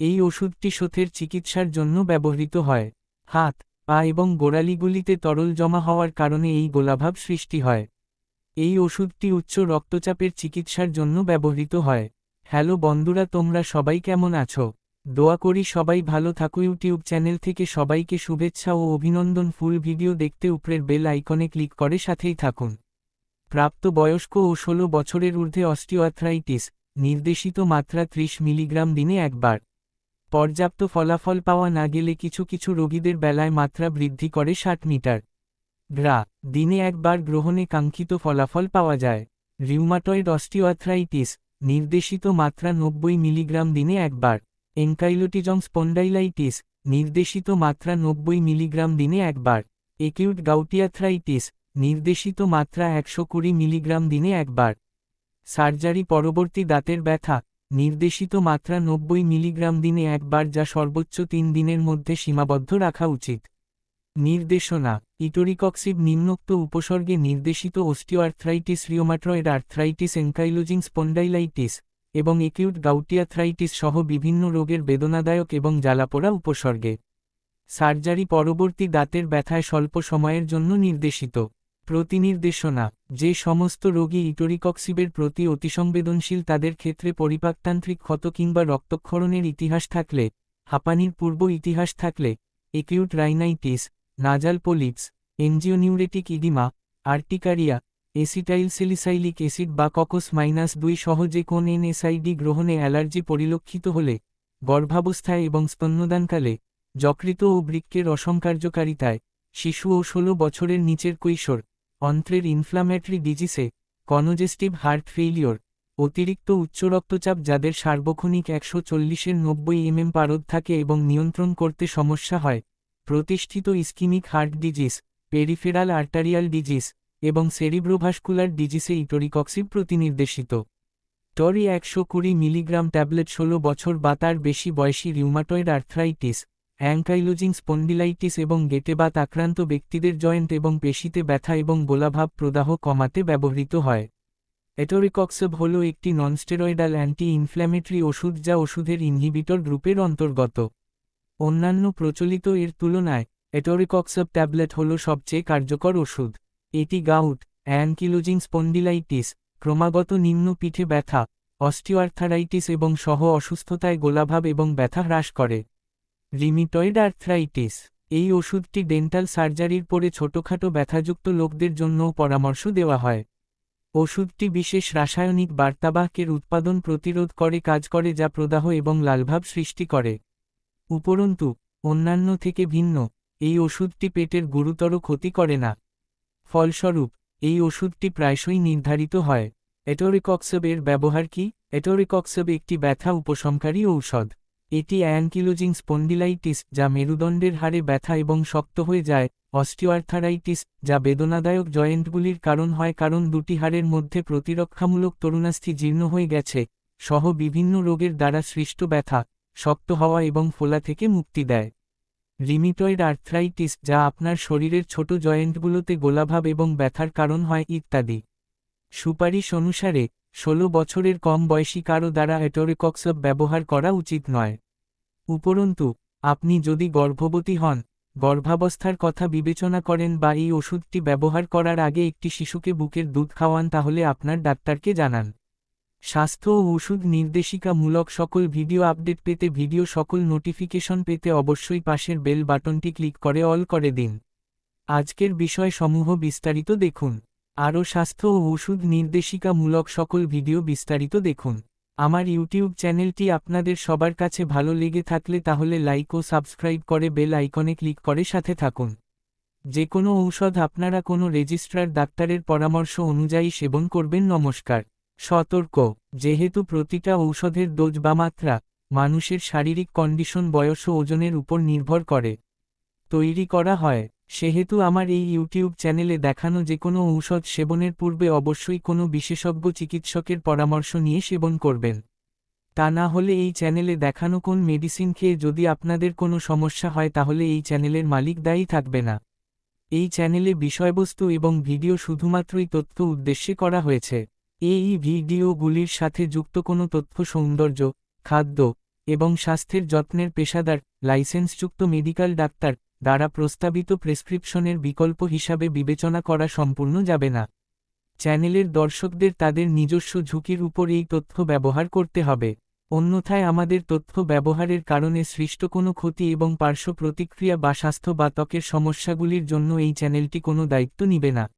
এই ওষুধটি শোথের চিকিৎসার জন্য ব্যবহৃত হয়। হাত, পা এবং গোড়ালিগুলিতে তরল জমা হওয়ার কারণে এই গোলাভাব সৃষ্টি হয়। এই ওষুধটি উচ্চ রক্তচাপের চিকিৎসার জন্য ব্যবহৃত হয়। হ্যালো বন্ধুরা, তোমরা সবাই কেমন আছো? দোয়া করি সবাই ভালো থাকো। ইউটিউব চ্যানেল থেকে সবাইকে শুভেচ্ছা ও অভিনন্দন। ফুল ভিডিও দেখতে উপরের বেল আইকনে ক্লিক করে সাথেই থাকুন। প্রাপ্ত বয়স্ক ও ষোলো বছরের ঊর্ধ্বে অস্টিওআথ্রাইটিস নির্দেশিত মাত্রা ত্রিশ মিলিগ্রাম দিনে একবার। পর্যাপ্ত ফলাফল পাওয়া না গেলে কিছু কিছু রোগীদের বেলায় মাত্রা বৃদ্ধি করে ষাট মিটার। গ্রা দিনে একবার গ্রহণে কাঙ্ক্ষিত ফলাফল পাওয়া যায়। রিউমাটয়েড অস্টিওআথ্রাইটিস নির্দেশিত মাত্রা নব্বই মিলিগ্রাম দিনে একবার। এনকাইলোটিজম স্পন্ডাইলাইটিস, নির্দেশিত মাত্রা নব্বই মিলিগ্রাম দিনে একবার। একিউট গাউটিয়াথ্রাইটিস, নির্দেশিত মাত্রা একশো কুড়ি মিলিগ্রাম দিনে একবার। সার্জারি পরবর্তী দাঁতের ব্যথা নির্দেশিত মাত্রা নব্বই মিলিগ্রাম দিনে একবার যা সর্বোচ্চ তিন দিনের মধ্যে সীমাবদ্ধ রাখা উচিত। নির্দেশনা ইটোরিকক্সিভ নিম্নোক্ত উপসর্গে নির্দেশিত osteoarthritis rheumatoid arthritis ankylosing spondylitis এবং একিউট গাউটিয়াথ্রাইটিস সহ বিভিন্ন রোগের বেদনাদায়ক এবং জ্বালাপোড়া উপসর্গে। সার্জারি পরবর্তী দাঁতের ব্যথায় স্বল্প সময়ের জন্য নির্দেশিত। প্রতিনির্দেশনা যে সমস্ত রোগী ইটোরিকক্সিবের প্রতি অতিসংবেদনশীল তাদের ক্ষেত্রে পরিপাকতান্ত্রিক ক্ষত কিংবা রক্তক্ষরণের ইতিহাস থাকলে, হাঁপানির পূর্ব ইতিহাস থাকলে, acute rhinitis, nasal polyps, angioneurotic oedema, urticaria acetylsalicylic acid বা ককস মাইনাস দুই সহজে কোন এনএসআইডি গ্রহণে অ্যালার্জি পরিলক্ষিত হলে, গর্ভাবস্থায় এবং স্তন্যদানকালে যকৃত ও বৃক্কের অসংকার্যকারিতায়, শিশু ও ষোলো বছরের নিচের কৈশোর। অন্ত্রের ইনফ্লামেটরি ডিজিসে কনজেস্টিভ হার্ট ফেইলিওর অতিরিক্ত উচ্চ রক্তচাপ যাদের সার্বক্ষণিক একশো চল্লিশের নব্বই এমএম পারদ থাকে এবং নিয়ন্ত্রণ করতে সমস্যা হয়, প্রতিষ্ঠিত ischaemic heart disease peripheral arterial disease এবং সেরিব্রোভাস্কুলার ডিজিসে ইটোরিকক্সিভ প্রতিনির্দেশিত। টরি একশো কুড়ি মিলিগ্রাম ট্যাবলেট ষোলো বছর বা তার বেশি বয়সী রিউমাটয়েড আর্থ্রাইটিস অ্যাঙ্কাইলোজিং স্পন্ডিলাইটিস এবং গেটেবাত আক্রান্ত ব্যক্তিদের জয়েন্ট এবং পেশিতে ব্যথা এবং গোলাভাব প্রদাহ কমাতে ব্যবহৃত হয়। এটোরিকক্সব হল একটি ননস্টেরয়েডাল অ্যান্টি ইনফ্ল্যামেটরি ওষুধ যা ওষুধের ইনহিবিটর গ্রুপের অন্তর্গত। অন্যান্য প্রচলিত এর তুলনায়, এটোরিকক্সব ট্যাবলেট হল সবচেয়ে কার্যকর ওষুধ। এটি গাউট অ্যানকিলোজিং স্পন্ডিলাইটিস, ক্রমাগত নিম্ন পিঠে ব্যথা, অস্টিওআর্থারাইটিস এবং সহ অসুস্থতায় গোলাভাব এবং ব্যথা হ্রাস করে। রিমিটয়েড আর্থ্রাইটিস এই ওষুধটি ডেন্টাল সার্জারির পরে ছোটখাটো ব্যথাযুক্ত লোকদের জন্যও পরামর্শ দেওয়া হয়। ওষুধটি বিশেষ রাসায়নিক বার্তাবাহকের উৎপাদন প্রতিরোধ করে, কাজ করে, যা প্রদাহ এবং লালভাব সৃষ্টি করে। উপরন্তু, অন্যান্য থেকে ভিন্ন, এই ওষুধটি পেটের গুরুতর ক্ষতি করে না। ফলস্বরূপ, এই ওষুধটি প্রায়শই নির্ধারিত হয়। এটোরিকক্সব এর ব্যবহার কি? এটোরিকক্সব একটি ব্যথা উপশমকারী ঔষধ। এটি অ্যানকিলোজিং স্পন্ডিলাইটিস, যা মেরুদণ্ডের হারে ব্যথা এবং শক্ত হয়ে যায়, অস্টিওআর্থারাইটিস, যা বেদনাদায়ক জয়েন্টগুলির কারণ হয় কারণ দুটি হাড়ের মধ্যে প্রতিরক্ষামূলক তরুণাস্থি জীর্ণ হয়ে গেছে, সহ বিভিন্ন রোগের দ্বারা সৃষ্ট ব্যথা, শক্ত হওয়া এবং ফোলা থেকে মুক্তি দেয়। রিমিটয়েড আর্থ্রাইটিস, যা আপনার শরীরের ছোট জয়েন্টগুলোতে গোলাভাব এবং ব্যথার কারণ হয় ইত্যাদি। সুপারিশ অনুসারে, ষোলো বছরের কম বয়সী কারও দ্বারা এটোরিকক্সব ব্যবহার করা উচিত নয়। উপরন্তু, আপনি যদি গর্ভবতী হন, গর্ভাবস্থার কথা বিবেচনা করেন বা এই ওষুধটি ব্যবহার করার আগে একটি শিশুকে বুকের দুধ খাওয়ান তাহলে আপনার ডাক্তারকে জানান। স্বাস্থ্য ও ওষুধ নির্দেশিকামূলক সকল ভিডিও আপডেট পেতে ভিডিও সকল নোটিফিকেশন পেতে অবশ্যই পাশের বেল বাটনটি ক্লিক করে অল করে দিন। আজকের বিষয় সমূহ বিস্তারিত দেখুন। আরও স্বাস্থ্য ও ওষুধ নির্দেশিকামূলক সকল ভিডিও বিস্তারিত দেখুন। আমার ইউটিউব চ্যানেলটি আপনাদের সবার কাছে ভালো লেগে থাকলে তাহলে লাইক ও সাবস্ক্রাইব করে বেল আইকনে ক্লিক করে সাথে থাকুন। যে কোনো ঔষধ আপনারা কোনো রেজিস্ট্রার ডাক্তারের পরামর্শ অনুযায়ী সেবন করবেন, নমস্কার। সতর্ক, যেহেতু প্রতিটা ঔষধের ডোজ বা মাত্রা মানুষের শারীরিক কন্ডিশন, বয়স ও ওজনের উপর নির্ভর করে। তৈরি করা হয়, সেহেতু আমার এই ইউটিউব চ্যানেলে দেখানো যে কোনো ঔষধ সেবনের পূর্বে অবশ্যই কোনো বিশেষজ্ঞ চিকিৎসকের পরামর্শ নিয়ে সেবন করবেন। তা না হলে এই চ্যানেলে দেখানো কোন মেডিসিন খেয়ে যদি আপনাদের কোনো সমস্যা হয় তাহলে এই চ্যানেলের মালিক দায়ী থাকবে না। এই চ্যানেলে বিষয়বস্তু এবং ভিডিও শুধুমাত্রই তথ্য উদ্দেশ্যে করা হয়েছে। এই ভিডিওগুলির সাথে যুক্ত কোনো তথ্য সৌন্দর্য, খাদ্য এবং স্বাস্থ্যের যত্নের পেশাদার, লাইসেন্সযুক্ত মেডিকেল ডাক্তার দ্বারা প্রস্তাবিত প্রেসক্রিপশনের বিকল্প হিসাবে বিবেচনা করা সম্পূর্ণ যাবে না। চ্যানেলের দর্শকদের তাদের নিজস্ব ঝুঁকির উপর এই তথ্য ব্যবহার করতে হবে। অন্যথায় আমাদের তথ্য ব্যবহারের কারণে সৃষ্ট কোনো ক্ষতি এবং পার্শ্ব প্রতিক্রিয়া বা স্বাস্থ্য বা ত্বকের সমস্যাগুলির জন্য এই চ্যানেলটি কোনো দায়িত্ব নিবে না।